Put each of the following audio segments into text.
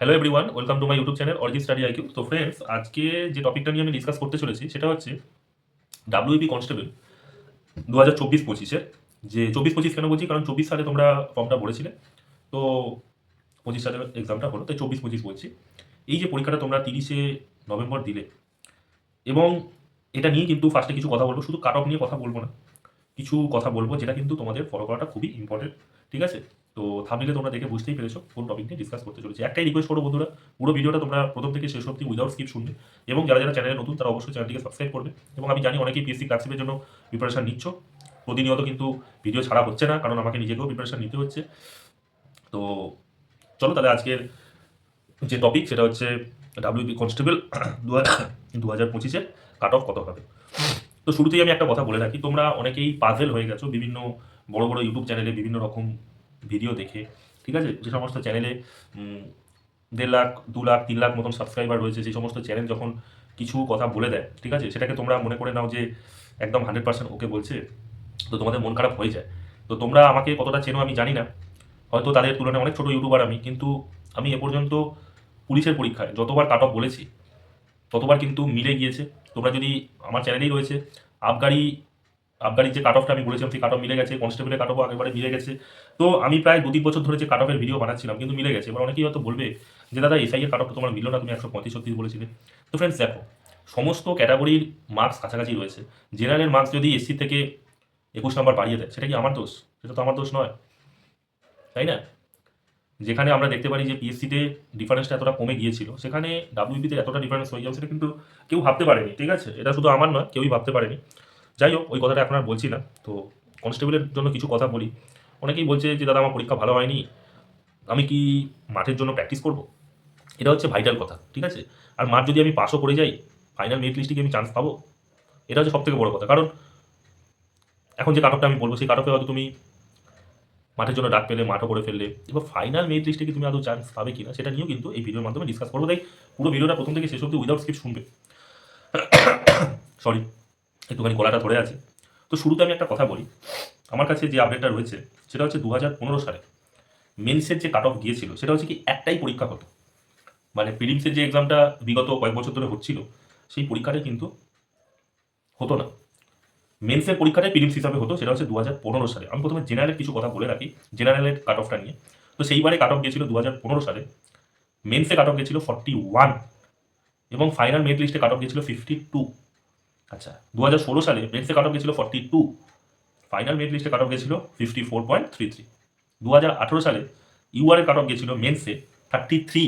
Hello everyone welcome to my YouTube channel Arijit study IQ তো friends আজকে যে টপিকটা নিয়ে আমি ডিসকাস করতে চলেছি, সেটা হচ্ছে ডাব্লিউপি কনস্টেবল দু হাজার চব্বিশ পঁচিশের। যে চব্বিশ পঁচিশ কেন বলছি? কারণ চব্বিশ সালে তোমরা ফর্মটা ভরেছিলে। তো পঁচিশ সালের এক্সামটা হলো, তাই চব্বিশ পঁচিশ বলছি। এই যে পরীক্ষাটা তোমরা তিরিশে নভেম্বর দিলে, এবং এটা নিয়ে কিন্তু ফার্স্টে কিছু কথা বলব, শুধু কাট অফ নিয়ে কথা বলব না, কিছু কথা বলব, যেটা কিন্তু তোমাদের ফলো করাটা খুবই ইম্পর্টেন্ট ঠিক আছে? তো থামলে তোমরা দেখে বুঝতেই পেরেছ কোন টপিক নিয়ে ডিসকাস করতে চলেছি। একটাই রিকোয়েস্ট করব বন্ধুরা, পুরো ভিডিওটা তোমরা প্রথম থেকে শেষ অব্দি উইদাউট স্কিপ শুনবে এবং যারা যারা চ্যানেলে নতুন, তারা অবশ্যই চ্যানেলটিকে সাবস্ক্রাইব করবে এবং আমি জানি অনেকেই পিএসসি ক্লাসিপের জন্য প্রিপারেশন নিচ্ছ। প্রতিনিয়ত কিন্তু ভিডিও ছাড়া হচ্ছে না, কারণ আমাকে নিজেকেও প্রিপারেশন নিতে হচ্ছে। তো চলো তাহলে আজকের যে টপিক সেটা হচ্ছে ডাব্লিউপি কনস্টেবল দু হাজার দু হাজার পঁচিশের কাট অফ কত হবে। তো শুরুতেই আমি একটা কথা বলে রাখি, তোমরা অনেকেই পাজেল হয়ে গেছো বিভিন্ন বড় বড় ইউটিউব চ্যানেলে বিভিন্ন রকম ভিডিও দেখে, ঠিক আছে? যে সমস্ত চ্যানেলে দেড় লাখ, দু লাখ, তিন লাখ মতন সাবস্ক্রাইবার রয়েছে সেই সমস্ত চ্যানেল যখন কিছু কথা বলে দেয়, ঠিক আছে? সেটাকে তোমরা মনে করে নাও যে একদম হান্ড্রেড পার্সেন্ট ওকে বলছে, তো তোমাদের মন খারাপ হয়ে যায়। তো তোমরা আমাকে কতটা চেনো আমি জানি না। হয়তো তাদের তুলনায় অনেক ছোটো ইউটিউবার আমি, কিন্তু আমি এ পর্যন্ত পুলিশের পরীক্ষায় যতবার কাট অফ বলেছি, ততবার কিন্তু মিলে গিয়েছে। তোমরা যদি আমার চ্যানেলেই রয়েছে, আবগারি আবগারির যে কাট অফটা আমি বলেছিলাম, সেই কাট অফ মিলে গেছে কনস্টেবলের কাট অফ আগেবারে মিলে গেছে। তো আমি প্রায় দু তিন বছর ধরে যে কাট অফের ভিডিও বানাচ্ছিলাম, কিন্তু মিলে গেছে। এবার অনেকেই হয়তো বলবে যে, দাদা এসআই এর কাট অফটা তোমার মিললো না, তুমি একশো পঁয়ত্রিশ ছত্রিশ বলেছিলে। তো ফ্রেন্ডস দেখো, সমস্ত ক্যাটাগরির মার্কস কাছাকাছি রয়েছে। জেনারেল মার্কস যদি এসসি থেকে একুশ নাম্বার বাড়িয়ে দেয়, সেটা কি আমার দোষ? সেটা তো আমার দোষ নয়। তাই না? যেখানে আমরা দেখতে পারি যে পিএসসিতে ডিফারেন্সটা এতটা কমে গিয়েছিল, সেখানে ডাব্লিউপিতে এতটা ডিফারেন্স হয়ে যাবে, সেটা কিন্তু কেউ ভাবতে পারেনি, ঠিক আছে? এটা শুধু আমার নয়, কেউই ভাবতে পারেনি। যাই হোক, ওই কথাটা এখন আর বলছি না। তো কনস্টেবলের জন্য কিছু কথা বলি। অনেকেই বলছে যে, দাদা, আমার পরীক্ষা ভালো হয়নি। আমি কি মাঠের জন্য প্র্যাকটিস করব? এটা হচ্ছে ভাইটাল কথা, ঠিক আছে? আর মাঠ যদি আমি পাসও করে যাই ফাইনাল মেরিট লিস্টে কি আমি চান্স পাবো? এটা হচ্ছে সবথেকে বড় কথা। কারণ এখন যে কাটকটা আমি বলব, সেই কাটকে হয়তো তুমি মাঠের জন্য ডাক পেলে, মাঠও করে ফেললে। এবার ফাইনাল মেরিট লিস্টে কি তুমি আদৌ চান্স পাবে কিনা, সেটা নিয়েও কিন্তু এই ভিডিওর মাধ্যমে ডিসকাস করব। তাই পুরো ভিডিওটা প্রথম থেকে শেষ অব্দি উইদাউট স্কিপ শুনবে। সরি একটুখানি গলাটা ধরে আছে। তো শুরুতে আমি একটা কথা বলি। আমার কাছে যে আপডেটটা রয়েছে, সেটা হচ্ছে দু হাজার পনেরো সালে মেন্সের যে কাট অফ গিয়েছিল, সেটা হচ্ছে কি একটাই পরীক্ষা হতো। মানে প্রিলিমসের যে এক্সামটা বিগত কয়েক বছর ধরে হচ্ছিল, সেই পরীক্ষাটাই কিন্তু হতো না। মেন্সের পরীক্ষাটাই প্রিলিমস হিসাবে হতো, সেটা হচ্ছে দু হাজার পনেরো সালে। আমি প্রথমে জেনারেলের কিছু কথা বলে রাখি জেনারেলের কাট অফটা নিয়ে। তো সেইবারে কাট অফ গিয়েছিল দু হাজার পনেরো সালে। মেন্সে কাট অফ গিয়েছিল ফর্টি ওয়ান এবং ফাইনাল মেরিট লিস্টে কাট অফ গিয়েছিল ফিফটি টু আচ্ছা দু হাজার ষোলো সালে মেন্সে কাট অফ গেছিল ফর্টি টু ফাইনাল মেরিট লিস্টে কাট অফ গেছিল fifty four point three three দু হাজার আঠেরো সালে ইউআর কাট অফ গেছিল মেন্সে থার্টি থ্রি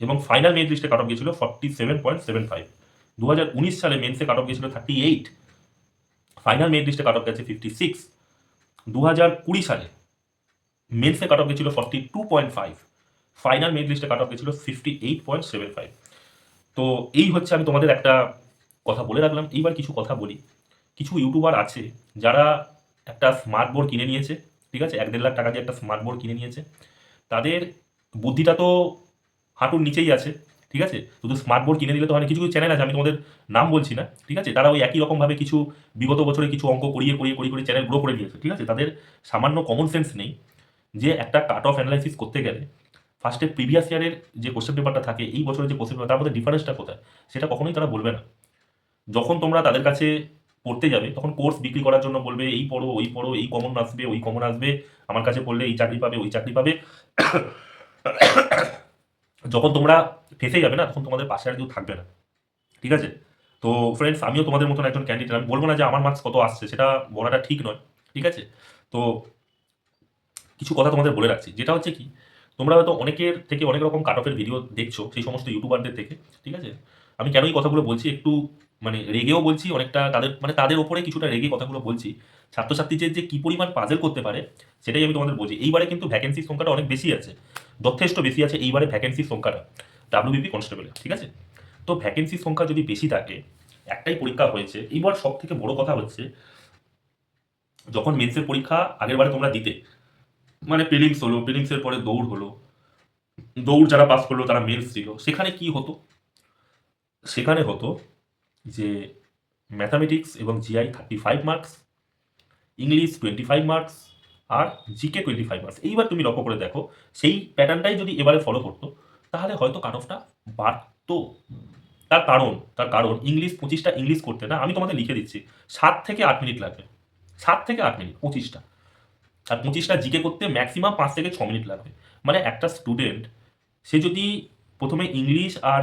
এবং ফাইনাল মেরিট লিস্টে কাট অফ গেছিল forty seven point seven five দু হাজার উনিশ সালে মেন্সে কাট অফ গেছিল থার্টি এইট ফাইনাল মেরিট লিস্টে কাট অফ গেছে ফিফটি সিক্স দু হাজার কুড়ি সালে মেন্সে কাট অফ গেছিল forty two point five final merit লিস্টে কাট অফ গেছিল fifty eight point seven five তো এই হচ্ছে আমি তোমাদের একটা কথা বলে রাখলাম। এইবার কিছু কথা বলি। কিছু ইউটিউবার আছে যারা একটা স্মার্ট বোর্ড কিনে নিয়েছে, ঠিক আছে? এক দেড় লাখ টাকা দিয়ে একটা স্মার্ট বোর্ড কিনে নিয়েছে। তাদের বুদ্ধিটা তো হাঁটুর নিচেই আছে, ঠিক আছে? শুধু স্মার্ট বোর্ড কিনে দিলে তো না। কিছু কিছু চ্যানেল আছে, আমি তোমাদের নাম বলছি না, ঠিক আছে? তারা ওই একই রকমভাবে কিছু বিগত বছরে কিছু অঙ্ক করিয়ে করিয়ে করিয়ে করে চ্যানেল গ্রো করে দিয়েছে, ঠিক আছে? তাদের সামান্য কমন সেন্স নেই যে একটা কাট অফ অ্যানালাইসিস করতে গেলে ফার্স্টে প্রিভিয়াস ইয়ারের যে কোশ্চেন পেপারটা থাকে, এই বছরের যে কোশ্চেন পেপার তার মধ্যে ডিফারেন্সটা কোথায়? সেটা কখনোই তারা বলবে না। যখন তোমরা তাদের কাছে পড়তে যাবে, তখন কোর্স বিক্রি করার জন্য বলবে, এই পড়ো, ওই পড়ো, এই কমন আসবে, ওই কমন আসবে। আমার কাছে পড়লে এই চাকরি পাবে, ওই চাকরি পাবে। যখন তোমরা ফেসে যাবে না, তখন তোমাদের পাশে আর কেউ থাকবে না। ঠিক আছে? তো ফ্রেন্ডস আমিও তোমাদের মতন একজন ক্যান্ডিডেট আমি বলব না যে আমার মার্কস কত আসছে, সেটা বলাটা ঠিক নয়। ঠিক আছে? তো কিছু কথা তোমাদের বলে রাখছি। যেটা হচ্ছে কি, তোমরা হয়তো অনেকের থেকে অনেক রকম কাট অফের ভিডিও দেখছ, সেই সমস্ত ইউটিউবারদের থেকে। ঠিক আছে? আমি কেন এই কথাগুলো বলছি? একটু মানে রেগেও বলছি, অনেকটা তাদের মানে তাদের ওপরে কিছুটা রেগে কথাগুলো বলছি। ছাত্রছাত্রীদের যে কি পরিমাণ পাজেল করতে পারে, সেটাই আমি তোমাদের বলছি। এইবারে কিন্তু ভ্যাকেন্সির সংখ্যাটা অনেক বেশি আছে। যথেষ্ট বেশি আছে এইবারে ভ্যাকেন্সির সংখ্যাটা। ডাব্লিউবিপি কনস্টেবলে ঠিক আছে? তো ভ্যাকেন্সির সংখ্যা যদি বেশি থাকে, একটাই পরীক্ষা হয়েছে। এইবার সব থেকে বড় কথা হচ্ছে, যখন মেন্সের পরীক্ষা আগের বারে তোমরা দিতে মানে প্রিলিমস হলো প্রিলিমসের পরে দৌড় হলো, দৌড় যারা পাস করল, তারা মেন্স দিল সেখানে কি হতো? সেখানে হতো যে ম্যাথামেটিক্স এবং GI thirty five marks English twenty five marks আর জিকে টোয়েন্টি ফাইভ মার্কস এইবার তুমি লক্ষ্য করে দেখো, সেই প্যাটার্নটাই যদি এবারে ফলো করতো, তাহলে হয়তো কাট অফটা বাড়তো। তার কারণ তার কারণ ইংলিশ পঁচিশটা ইংলিশ করতে না, আমি তোমাদের লিখে দিচ্ছি, সাত থেকে আট মিনিট লাগবে। সাত থেকে আট মিনিট, পঁচিশটা। আর পঁচিশটা জিকে করতে ম্যাক্সিমাম পাঁচ থেকে ছ মিনিট লাগবে। মানে একটা স্টুডেন্ট সে যদি প্রথমে ইংলিশ আর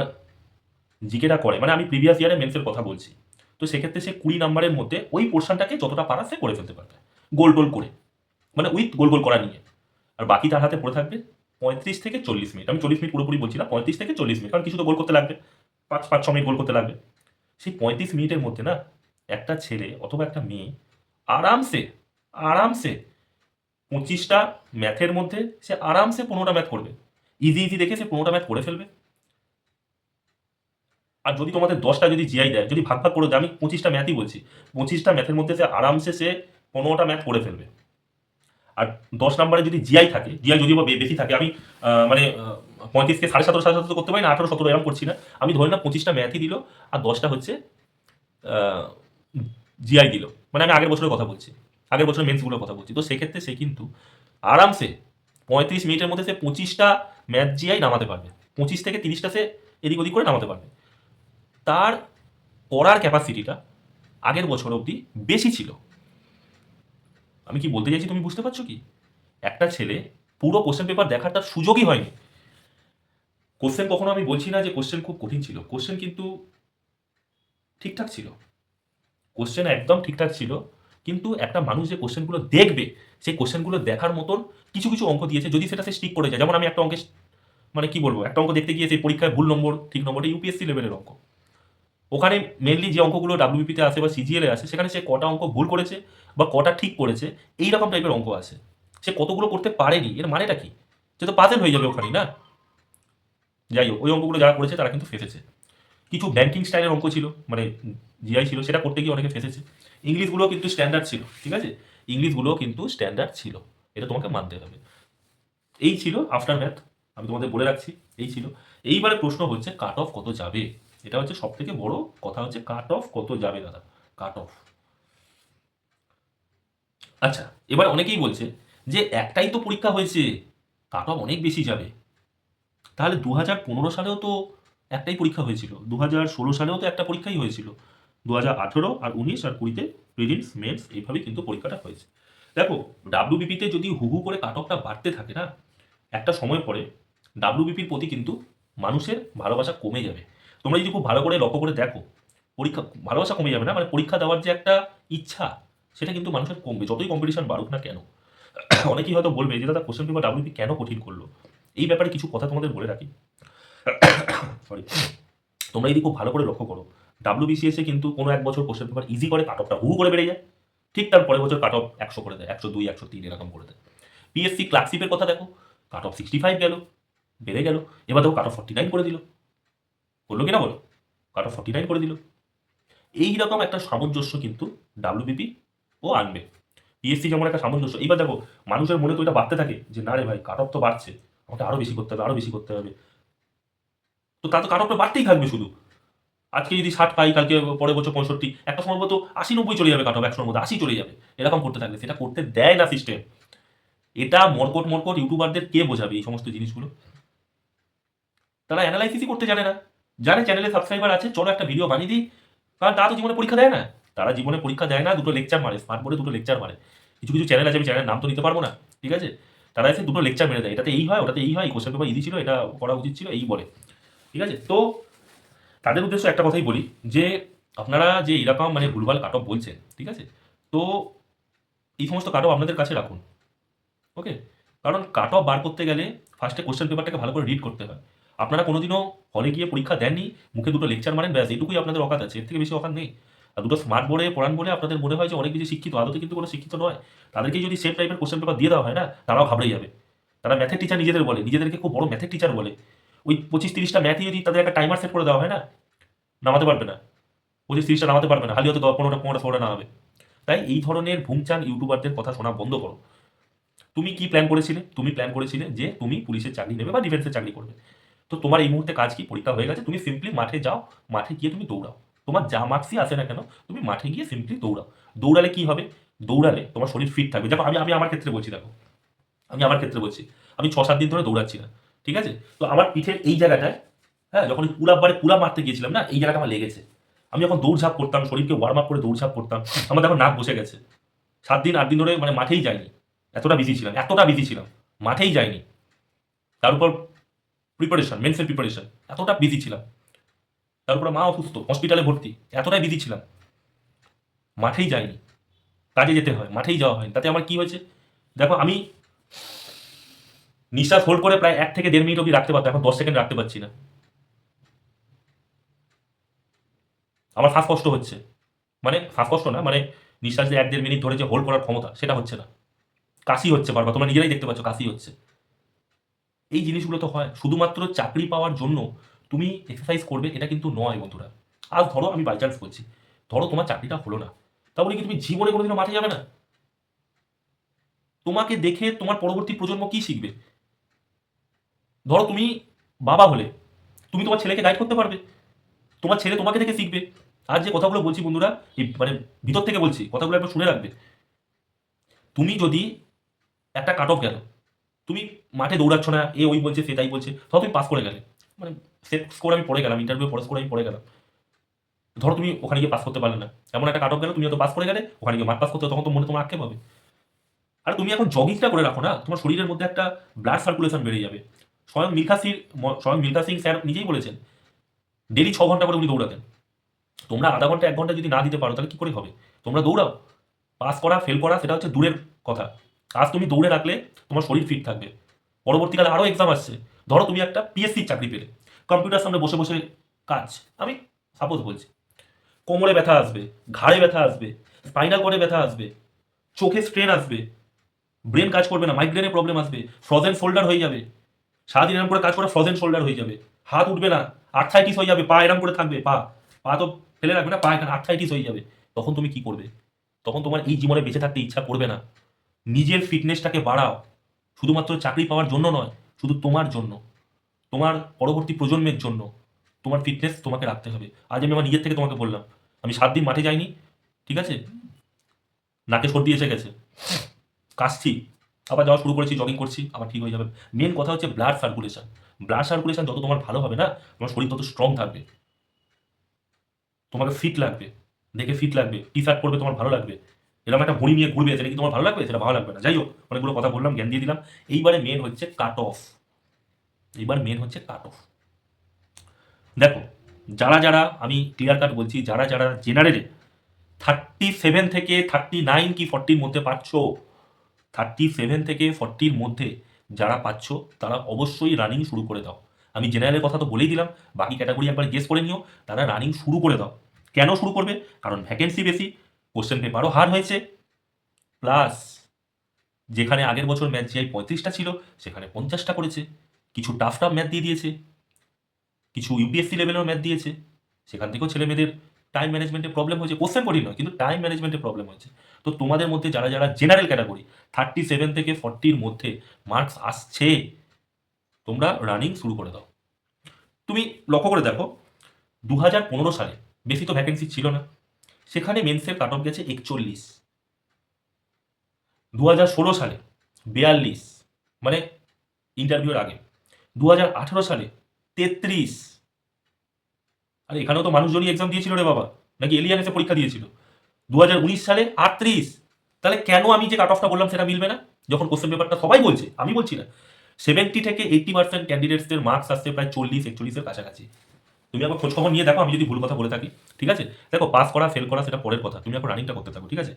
জিকেটা করে। মানে আমি প্রিভিয়াস ইয়ারে মেন্সের কথা বলছি। তো সেক্ষেত্রে সে কুড়ি নাম্বারের মধ্যে ওই পোর্শনটাকে যতটা পারা সে করে ফেলতে পারবে। গোল টোল করে। মানে উইথ গোল গোল করা নিয়ে। আর বাকি তার হাতে পড়ে থাকবে পঁয়ত্রিশ থেকে চল্লিশ মিনিট। আমি চল্লিশ মিনিট পুরোপুরি বলছি না, পঁয়ত্রিশ থেকে চল্লিশ মিনিট। কারণ কিছু তো গোল করতে লাগবে। পাঁচ পাঁচ, ছ মিনিট গোল করতে লাগবে। সেই পঁয়ত্রিশ মিনিটের মধ্যে না একটা ছেলে অথবা একটা মেয়ে আরামসে আরামসে পঁচিশটা ম্যাথের মধ্যে সে আরামসে পনেরোটা ম্যাথ করবে। ইজি ইজি দেখে সে পনেরোটা ম্যাথ করে ফেলবে। আর যদি তোমাদের দশটা যদি জিআই দেয়, যদি ভাগ ভাগ করে দেয় আমি পঁচিশটা ম্যাথই বলছি। পঁচিশটা ম্যাথের মধ্যে সে আরামসে সে পনেরোটা ম্যাথ করে ফেলবে। আর দশ নম্বরে যদি জিআই থাকে জিআই যদি বা বেশি থাকে, আমি মানে পঁয়ত্রিশকে সাড়ে সতেরো সাড়ে সতেরো করতে পারি না, আঠারো, সতেরো এরকম করছি না। আমি ধরে না পঁচিশটা ম্যাথই দিল, আর দশটা হচ্ছে জিআই দিল। মানে আমি আগের বছরের কথা বলছি। আগের বছরের মেন্সগুলোর কথা বলছি। তো সেক্ষেত্রে সে কিন্তু আরামসে পঁয়ত্রিশ মিনিটের মধ্যে সে পঁচিশটা ম্যাথ জিআই নামাতে পারবে। পঁচিশ থেকে তিরিশটা সে এদিক ওদিক করে নামাতে পারবে। তার পড়ার ক্যাপাসিটিটা আগের বছর অবধি বেশি ছিল। আমি কি বলতে চাইছি তুমি বুঝতে পারছ কি? একটা ছেলে পুরো কোশ্চেন পেপার দেখার তার সুযোগই হয়নি। কোশ্চেন কখনো আমি বলছি না যে কোশ্চেন খুব কঠিন ছিল। কোশ্চেন কিন্তু ঠিকঠাক ছিল। কোশ্চেন একদম ঠিকঠাক ছিল, কিন্তু একটা মানুষ যে কোশ্চেনগুলো দেখবে, সেই কোশ্চেনগুলো দেখার মতন কিছু কিছু অঙ্ক দিয়েছে, যদি সেটা সে স্টিক করে যায়। যেমন আমি একটা অঙ্কে মানে কি বলব? একটা অঙ্ক দেখতে গিয়ে সেই পরীক্ষায় ভুল নম্বর, ঠিক নম্বরটা ইউপিএসসি লেভেলের অঙ্ক। ওখানে মেনলি যে অঙ্কগুলো ডাব্লিউবিপিতে আসে বা সিজিএলে আসে, সেখানে সে কটা অঙ্ক ভুল করেছে বা কটা ঠিক করেছে এই রকম টাইপের অঙ্ক আছে সে কতগুলো করতে পারেনি, এর মানেটা কি? সে তো পাজেল হয়ে যাবে ওখানেই, না? যাই হোক, ওই অঙ্কগুলো যারা করেছে, তারা কিন্তু ফেসেছে। কিছু ব্যাংকিং স্টাইলের অঙ্ক ছিল মানে জিআই ছিল, সেটা করতে গিয়ে অনেকে ফেসেছে। ইংলিশগুলো কিন্তু স্ট্যান্ডার্ড ছিল, ঠিক আছে? ইংলিশগুলো কিন্তু স্ট্যান্ডার্ড ছিল, এটা তোমাকে মানতে হবে। এই ছিল আফটার ম্যাথ আমি তোমাদের বলে রাখছি, এই ছিল। এইবারে প্রশ্ন হচ্ছে কাট অফ কত যাবে? এটা হচ্ছে সব থেকে বড় কথা হচ্ছে কাট অফ কত যাবে দাদা? কাট অফ আচ্ছা এবার অনেকেই বলছে যে একটাই তো পরীক্ষা হয়েছে কাট অফ অনেক বেশি যাবে। তাহলে দু হাজার পনেরো সালেও তো একটাই পরীক্ষা হয়েছিল দু হাজার ষোলো সালেও তো একটা পরীক্ষাই হয়েছিল দু হাজার আঠেরো আর উনিশ আর কুড়িতে প্রিলিমস মেন্স এইভাবেই কিন্তু পরীক্ষাটা হয়েছে। দেখো ডাব্লিউবিপিতে যদি হু হু করে কাট অফটা বাড়তে থাকে না, একটা সময় পরে ডাব্লিউবিপির প্রতি কিন্তু মানুষের ভালোবাসা কমে যাবে। তোমরা যদি খুব ভালো করে লক্ষ্য করে দেখো, পরীক্ষা, ভালোবাসা কমে যাবে না? মানে পরীক্ষা দেওয়ার যে একটা ইচ্ছা, সেটা কিন্তু মানুষের কমবে, যতই কম্পিটিশন বাড়ুক না কেন। অনেকেই হয়তো বলবে যে দাদা কোশ্চেন পেপার ডাব্লিউপি কেন কঠিন করল? এই ব্যাপারে কিছু কথা তোমাদের বলে রাখি। সরি তোমরা যদি খুব ভালো করে লক্ষ্য করো ডাব্লিউবিসিএসে কিন্তু কোনো এক বছর কোশ্চেন পেপার ইজি করে কাট অফটা হু করে বেড়ে যায়। ঠিক তার পরের বছর কাট অফ একশো করে দেয়, একশো দুই, একশো তিন এরকম করে দেয়। পিএসসি ক্লার্কশিপের কথা দেখো কাট অফ সিক্সটি ফাইভ গেল, বেড়ে গেল, এবার দেখো কাট অফ ফর্টি নাইন করে দিল। করল কিনা বলো? কাট অফ ফর্টি নাইন করে দিল। এইরকম একটা সামঞ্জস্য কিন্তু ডাব্লিউবিপি ও আনবে। পিএসসি যেমন একটা সামঞ্জস্য। এবার দেখো, মানুষের মনে তো এটা বাড়তে থাকে যে, না রে ভাই কাট অফ তো বাড়ছে। আমাকে আরও বেশি করতে হবে আরও বেশি করতে হবে। তো তা তো কাট অফটা বাড়তেই থাকবে শুধু। আজকে যদি ষাট পাই, কালকে পরের বছর পঁয়ষট্টি, একটা সময় তো আশি নব্বই চলে যাবে কাট অফ একশোর মধ্যে আশি চলে যাবে। এরকম করতে থাকবে। সেটা করতে দেয় না সিস্টেম এটা মরকট মরকট ইউটিউবারদের কে বোঝাবে এই সমস্ত জিনিসগুলো? তারা অ্যানালাইসিসই করতে জানে না। জানে চ্যানেলে সাবস্ক্রাইবার আছে, চলো একটা ভিডিও বানিয়ে দিই। কারণ তারা তো জীবনে পরীক্ষা দেয় না। তারা জীবনে পরীক্ষা দেয় না, দুটো লেকচার মারে স্মার্ট বোর্ডে দুটো লেকচার মারে। কিছু কিছু চ্যানেল আছে, আমি চ্যানেলের নাম তো নিতে পারব না, ঠিক আছে? তারা এসে দুটো লেকচার মেরে দেয়। এটাতে এই হয়, ওটাতে এই হয় কোশ্চেন পেপার ইজি ছিল, এটা করা উচিত ছিল, এই বলে। ঠিক আছে? তো তাদের উদ্দেশ্য একটা কথাই বলি, যে আপনারা যে এরকম মানে ভুলভাল কাট অফ বলছেন, ঠিক আছে? তো এই সমস্ত কাট অফ আপনাদের কাছে রাখুন ওকে কারণ কাট অফ বার করতে গেলে ফার্স্টে কোশ্চেন পেপারটাকে ভালো করে রিড করতে হয়। আপনারা কোনোদিনও হলে গিয়ে পরীক্ষা দেননি, মুখে দুটো লেকচার মারেন, ব্যাস এটুকুই আপনাদের অকাত আছে। এর থেকে বেশি অকাত নেই। আর দুটো স্মার্ট বোর্ডে পড়ান বলে আপনাদের মনে হয় যে অনেক বেশি শিক্ষিত, আদতে কিন্তু কোনো শিক্ষিত নয়। তাদেরকে যদি সেম টাইপের কোশ্চেন পেপার দিয়ে দেওয়া হয় না, তারাও ঘাবড়ে যাবে। তারা ম্যাথের টিচার নিজেদের বলে, নিজেদেরকে খুব বড় ম্যাথের টিচার বলে। ওই পঁচিশ তিরিশটা ম্যাথই যদি তাদের একটা টাইমার সেট করে দেওয়া হয় না, নামাতে পারবে না। পঁচিশ তিরিশটা নামাতে পারবে না হালি হয়তো পনেরোটা পনেরোটা, ষোলোটা নামাবে। তাই এই ধরনের ভুমচান ইউটিউবারদের কথা শোনা বন্ধ করো। তুমি কি প্ল্যান করেছিলে? তুমি প্ল্যান করেছিলে যে তুমি পুলিশের চাকরি নেবে বা ডিফেন্সের চাকরি করবে। তো তোমার এই মুহূর্তে কাজ কি? পরীক্ষা হয়ে গেছে, তুমি সিম্পলি মাঠে যাও, মাঠে গিয়ে তুমি দৌড়াও। তোমার যা মার্কসই আসে না কেন, তুমি মাঠে গিয়ে সিম্পলি দৌড়াও। দৌড়ালে কি হবে? দৌড়ালে তোমার শরীর ফিট থাকবে। দেখো, আমি আমি আমার ক্ষেত্রে বলছি, দেখো, আমি আমার ক্ষেত্রে বলছি, আমি ছ, সাত দিন ধরে দৌড়াচ্ছি না, ঠিক আছে? তো আমার পিঠের এই জায়গাটায় হ্যাঁ যখন পুলাপ বারে পুলাপ মারতে গিয়েছিলাম না, এই জায়গাটা আমার লেগেছে। আমি যখন দৌড়ঝাঁপ করতাম, শরীরকে ওয়ার্ম আপ করে দৌড়ঝাঁপ করতাম, আমার দেখো নাক বসে গেছে। সাত দিন, আট দিন ধরে মানে মাঠেই যায়নি এতটা বিজি ছিলাম, এতটা বিজি ছিলাম, মাঠেই যায়নি তার উপর প্রিপারেশন মেন্সের প্রিপারেশন এতটা বিজি ছিলাম। তার উপরে মা অসুস্থ হসপিটালে ভর্তি, এতটাই বিজি ছিলাম। মাঠেই যাইনি। কাজে যেতে হয়, মাঠেই যাওয়া হয়নি। তাতে আমার কি হয়েছে? দেখো, আমি নিঃশ্বাস হোল্ড করে প্রায় এক থেকে দেড় মিনিট অবধি রাখতে পারতাম, এখন দশ সেকেন্ড রাখতে পারছি না। আমার শ্বাসকষ্ট হচ্ছে। মানে শ্বাসকষ্ট না মানে নিঃশ্বাস যে এক দেড় মিনিট ধরে যে হোল্ড করার ক্ষমতা, সেটা হচ্ছে না। কাশি হচ্ছে বারবার, তোমরা নিজেরাই দেখতে পাচ্ছ কাশি হচ্ছে। এই জিনিসগুলো তো হয়। শুধুমাত্র চাকরি পাওয়ার জন্য তুমি এক্সারসাইজ করবে, এটা কিন্তু নয় বন্ধুরা। আজ ধরো আমি বাই চান্স করছি ধরো তোমার চাকরিটা হলো না তাহলে কি তুমি জীবনে কোনোদিনও মাঠে যাবে না? তোমাকে দেখে তোমার পরবর্তী প্রজন্ম কি শিখবে? ধরো তুমি বাবা হলে, তুমি তোমার ছেলেকে গাইড করতে পারবে, তোমার ছেলে তোমাকে দেখে শিখবে। আর যে কথাগুলো বলছি বন্ধুরা, এই মানে ভিতর থেকে বলছি, কথাগুলো একবার শুনে রাখবে। তুমি যদি একটা কাট অফ গেল তুমি মাঠে দৌড়াচ্ছ না, এ ওই বলছে, সে তাই বলছে, ধরো তুমি পাস করে গেলে। মানে সে স্কোর আমি পড়ে গেলাম ইন্টারভিউ পরে স্কোর আমি পড়ে গেলাম। ধরো তুমি ওখানে গিয়ে পাস করতে পারলে না। এমন একটা কাট অফ গেলে, তুমি হয়তো পাস করে গেলে, ওখানে গিয়ে মাঠ পাস করতে, তখন তো মনে তোমার আক্ষেপ হবে। আর তুমি এখন জগিংটা করে রাখো না, তোমার শরীরের মধ্যে একটা ব্লাড সার্কুলেশন বেড়ে যাবে। স্বয়ং মিলখা সিং স্বয়ং মিলখা সিং স্যার নিজেই বলেছেন ডেলি ছ ঘণ্টা করে উনি দৌড়াতেন। তোমরা আধা ঘণ্টা, এক ঘণ্টা যদি না দিতে পারো, তাহলে কি করে হবে? তোমরা দৌড়াও। পাস করা ফেল করা, সেটা হচ্ছে দূরের কথা। আজ তুমি দৌড়ে রাখলে তোমার শরীর ফিট থাকবে। পরবর্তীকালে আরও এক্সাম আসছে। ধরো তুমি একটা পিএসসির চাকরি পেলে। কম্পিউটার সামনে বসে বসে কাজ। আমি সাপোজ বলছি, কোমরে ব্যথা আসবে, ঘাড়ে ব্যথা আসবে স্পাইনাল কর্ডে ব্যথা আসবে, চোখে স্ট্রেন আসবে ব্রেন কাজ করবে না মাইগ্রেনের প্রবলেম আসবে ফ্রজেন শোল্ডার হয়ে যাবে, সারাদিন এরম করে কাজ করে ফ্রজেন শোল্ডার হয়ে যাবে, হাত উঠবে না আর্থাইটিস হয়ে যাবে, পা এরম করে থাকবে, পা পা তো ফেলে রাখবে না, পা এখানে আর্থাইটিস হয়ে যাবে। তখন তুমি কি করবে? তখন তোমার এই জীবনে বেঁচে থাকতে ইচ্ছা করবে না। নিজের ফিটনেসটাকে বাড়াও। শুধুমাত্র চাকরি পাওয়ার জন্য নয়, শুধু তোমার জন্য, তোমার পরবর্তী প্রজন্মের জন্য, তোমার ফিটনেস তোমাকে রাখতে হবে। আজ আমি আমার নিজের থেকে তোমাকে বললাম, আমি সাত দিন মাঠে যাইনি, ঠিক আছে? নাকে সর্দি এসে গেছে। কাশছি, আবার যাওয়া শুরু করেছি জগিং করছি, আবার ঠিক হয়ে যাবে। মেন কথা হচ্ছে ব্লাড সার্কুলেশন ব্লাড সার্কুলেশন যত তোমার ভালো হবে না, তোমার শরীর তত স্ট্রং থাকবে। তোমাকে ফিট লাগবে, দেখে ফিট লাগবে টি শার্ট পরবে, তোমার ভালো লাগবে। এরকম একটা ভুঁড়ি নিয়ে ঘুরবে, সেটা কি তোমার ভালো লাগবে? সেটা ভালো লাগবে না। যাই হোক অনেকগুলো কথা বললাম, জ্ঞান দিয়ে দিলাম। এইবারে মেন হচ্ছে কাট অফ এইবার মেন হচ্ছে কাট অফ দেখো, যারা যারা, আমি ক্লিয়ার কাট বলছি, যারা যারা জেনারেলে থার্টি সেভেন থেকে থার্টি নাইন কি ফর্টির মধ্যে পাচ্ছ? থার্টি সেভেন থেকে ফর্টির মধ্যে যারা পাচ্ছ, তারা অবশ্যই রানিং শুরু করে দাও। আমি জেনারেলের কথা তো বলেই দিলাম, বাকি ক্যাটাগরি একবার গেস করে নিও, তারা রানিং শুরু করে দাও। কেন শুরু করবে? কারণ ভ্যাকেন্সি বেশি কোশ্চেন পেপারও হার হয়েছে। প্লাস যেখানে আগের বছর ম্যাথ জিআই পঁয়ত্রিশটা ছিল, সেখানে পঞ্চাশটা করেছে। কিছু টাফ টাফ ম্যাথ দিয়ে দিয়েছে। কিছু ইউপিএসসি লেভেলের ম্যাথ দিয়েছে। সেখান থেকেও ছেলে মেয়েদের টাইম ম্যানেজমেন্টে প্রবলেম হয়েছে। কোশ্চেন কঠিন নয়, কিন্তু টাইম ম্যানেজমেন্টে প্রবলেম হয়েছে। তো তোমাদের মধ্যে যারা যারা জেনারেল ক্যাটাগরি থার্টি সেভেন থেকে ফর্টির মধ্যে মার্কস আসছে, তোমরা রানিং শুরু করে দাও। তুমি লক্ষ্য করে দেখো দু হাজার পনেরো সালে বেশি তো ভ্যাকেন্সি ছিল না। সেখানে মেন্সের কাট অফ গেছে একচল্লিশ। দু হাজার ষোলো সালে, বিয়াল্লিশ মানে ইন্টারভিউর আগে। দু হাজার আঠেরো সালে, তেত্রিশ। আরে, এখানেও তো মানুষজনই এক্সাম দিয়েছিল রে বাবা। নাকি এলিয়ান এসে পরীক্ষা দিয়েছিল? দু হাজার উনিশ সালে, আটত্রিশ। তাহলে কেন আমি যে কাট অফটা বললাম সেটা মিলবে না? যখন কোশ্চেন পেপারটা সবাই বলছে, আমি বলছি না। সেভেন্টি থেকে এইটটি পার্সেন্ট ক্যান্ডিডেটসদের মার্কস আসছে প্রায় চল্লিশ, একচল্লিশের কাছাকাছি। তুমি একবার খোঁজ খবর নিয়ে দেখো, আমি যদি ভুল কথা বলে থাকি, ঠিক আছে? দেখো পাস করা ফেল করা, সেটা পরের কথা। তুমি এখন রানিংটা করতে থাকো, ঠিক আছে?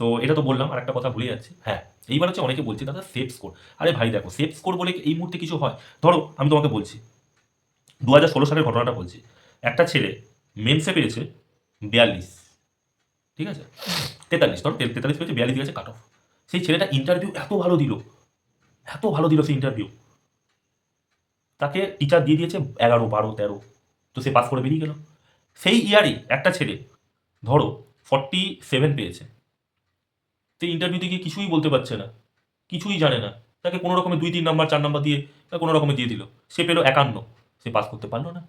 তো এটা তো বললাম আর একটা কথা ভুলে যাচ্ছি। হ্যাঁ এইবার হচ্ছে অনেকে বলছে, দাদা সেফ স্কোর আরে ভাই, দেখো সেফ স্কোর বলে এই মুহূর্তে কিছু হয়। ধরো, আমি তোমাকে বলছি দু হাজার ষোলো সালের ঘটনাটা বলছি। একটা ছেলে মেন্সে পেয়েছে বিয়াল্লিশ, ঠিক আছে? তেতাল্লিশ, ধরো তেতাল্লিশ পেয়েছে বিয়াল্লিশ গেছে কাট অফ সেই ছেলেটা ইন্টারভিউ এত ভালো দিল, এত ভালো দিল সেই ইন্টারভিউ তাকে টিচার দিয়ে দিয়েছে এগারো, বারো, তেরো। তো সে পাস করে বেরিয়ে গেল। সেই ইয়ারই একটা ছেলে, ধরো ফর্টি সেভেন পেয়েছে। সেই ইন্টারভিউতে গিয়ে কিছুই বলতে পারছে না, কিছুই জানে না। তাকে কোনো রকমের দুই, তিন নাম্বার, চার নাম্বার দিয়ে কোনো রকমে দিয়ে দিল। সে পেল একান্ন, সে পাস করতে পারল না।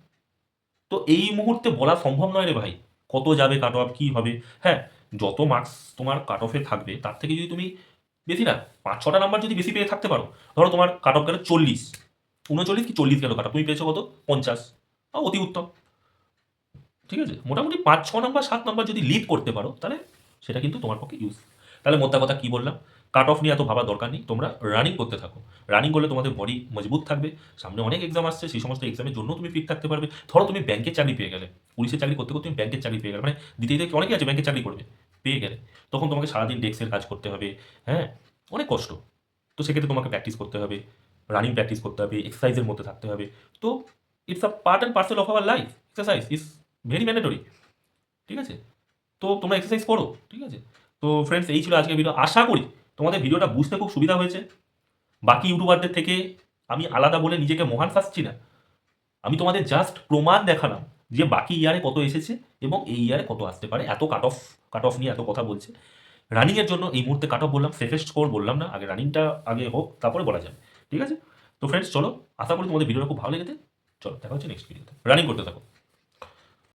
তো এই মুহূর্তে বলা সম্ভব নয় রে ভাই, কত যাবে কাট অফ কী হবে? হ্যাঁ যত মার্কস তোমার কাট অফে থাকবে, তার থেকে যদি তুমি বেশি না, পাঁচ, ছটা নাম্বার যদি বেশি পেয়ে থাকতে পারো, ধরো তোমার কাট অফ গেল চল্লিশ। উনচল্লিশ কি চল্লিশ গেল কাট অফ তুমি পেয়েছ কত? পঞ্চাশ। অতি উত্তম। ঠিক আছে? মোটামুটি পাঁচ, ছ নম্বর, সাত নম্বর যদি লিড করতে পারো, তাহলে সেটা কিন্তু তোমার পক্ষে ইউজ তাহলে মোদ্দা কথা কী বললাম? কাট অফ নিয়ে এত ভাবার দরকার নেই। তোমরা রানিং করতে থাকো। রানিং করলে তোমাদের বডি মজবুত থাকবে। সামনে অনেক এক্সাম আসছে। সেই সমস্ত এক্সামের জন্য তুমি ফিট থাকতে পারবে। ধরো তুমি ব্যাংকের চাকরি পেয়ে গেলে। পুলিশের চাকরি করতে করতে তুমি ব্যাংকের চাকরি পেয়ে গেলে। মানে দিতে দিতে অনেকে আছে ব্যাংকের চাকরি করবে, পেয়ে গেলে। তখন তোমাকে সারাদিন ডেস্কের কাজ করতে হবে। হ্যাঁ? অনেক কষ্ট। তো সেক্ষেত্রে তোমাকে প্র্যাকটিস করতে হবে। রানিং প্র্যাকটিস করতে হবে। এক্সারসাইজের মধ্যে থাকতে হবে। তো it's a part and parcel of our life exercise is very mandatory ঠিক আছে? তো তোমরা এক্সারসাইজ করো, ঠিক আছে? তো ফ্রেন্ডস এই ছিল আজকে ভিডিও আশা করি তোমাদের ভিডিওটা বুঝতে খুব সুবিধা হয়েছে। বাকি ইউটিউবারদের থেকে আমি আলাদা বলে নিজেকে মহান শাসছি না। আমি তোমাদের জাস্ট প্রমাণ দেখালাম যে বাকি ইয়ারে কত এসেছে এবং এই ইয়ারে কত আসতে পারে। এত কাট অফ কাট অফ নিয়ে এত কথা বলছে। রানিংয়ের জন্য এই মুহূর্তে কাট অফ বললাম সেফেস্ট স্কোর বললাম না। আগে রানিংটা আগে হোক, তারপরে বলা যাবে। ঠিক আছে? তো ফ্রেন্ডস চলো, আশা করি তোমাদের ভিডিওটা খুব ভালো লেগেছে। চলো দেখা হচ্ছে নেক্সট ভিডিওতে রানিং করতে থাকো।